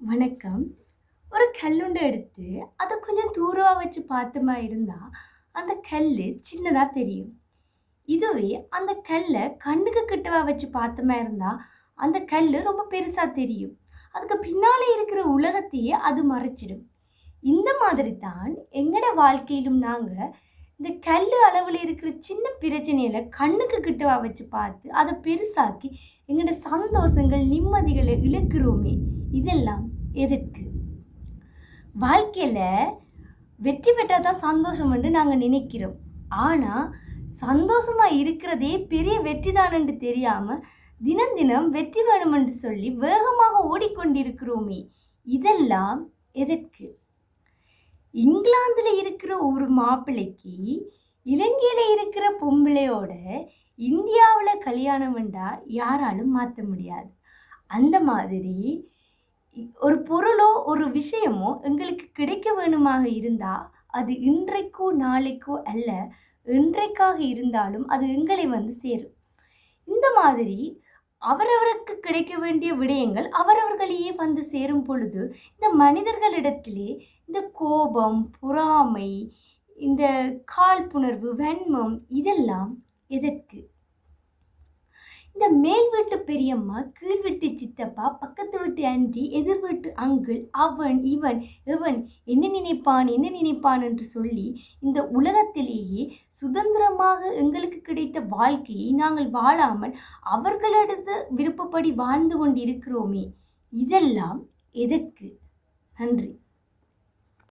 வணக்கம். ஒரு கல்லுண்டை எடுத்து அதை கொஞ்சம் தூரமாக வச்சு பார்த்தோமா இருந்தால் அந்த கல் சின்னதாக தெரியும். இதுவே அந்த கல்லை கண்ணுக்கு கிட்டவா வச்சு பார்த்தோமா இருந்தால் அந்த கல் ரொம்ப பெருசாக தெரியும். அதுக்கு பின்னாலே இருக்கிற உலகத்தையே அது மறைச்சிடும். இந்த மாதிரி தான் எங்களோட வாழ்க்கையிலும் நாங்கள் இந்த கல் அளவில் இருக்கிற சின்ன பிரச்சனையில் கண்ணுக்கு கிட்டவா வச்சு பார்த்து அதை பெருசாக்கி எங்களோட சந்தோஷங்கள் நிம்மதிகளை இழுக்கிறோமே. இதெல்லாம் எதற்கு? வாழ்க்கையில் வெற்றி பெற்றால் தான் சந்தோஷம் என்று நாங்கள் நினைக்கிறோம். ஆனால் சந்தோஷமாக இருக்கிறதே பெரிய வெற்றி தானென்று தெரியாமல் தினம் தினம் வெற்றி வேணும் என்று சொல்லி வேகமாக ஓடிக்கொண்டிருக்கிறோமே. இதெல்லாம் எதற்கு? இங்கிலாந்தில் இருக்கிற ஒரு மாப்பிள்ளைக்கு இலங்கையில் இருக்கிற பொம்பளையோட இந்தியாவில் கல்யாணம் வேண்டா யாராலும் மாற்ற முடியாது. அந்த மாதிரி ஒரு பொருளோ ஒரு விஷயமோ எங்களுக்கு கிடைக்க வேணுமாக இருந்தால் அது இன்றைக்கோ நாளைக்கோ அல்ல இன்றைக்காக இருந்தாலும் அது எங்களை வந்து சேரும். இந்த மாதிரி அவரவருக்கு கிடைக்க வேண்டிய விடயங்கள் அவரவர்களையே வந்து சேரும் பொழுது இந்த மனிதர்களிடத்திலே இந்த கோபம் பொறாமை இந்த காழ்ப்புணர்வு வெண்மம் இதெல்லாம் எதற்கு? இந்த மேல் வீட்டு பெரியம்மா கீழ் வீட்டு சித்தப்பா பக்கத்து வீட்டு ஆண்டி எதிர் வீட்டு அங்கிள் அவன் இவன் இவன் என்ன நினைப்பான் என்ன நினைப்பான் என்று சொல்லி இந்த உலகத்திலேயே சுதந்திரமாக எங்களுக்கு கிடைத்த வாழ்க்கையை நாங்கள் வாழாமல் அவர்களது விருப்பப்படி வாழ்ந்து கொண்டிருக்கிறோமே. இதெல்லாம் எதற்கு? நன்றி.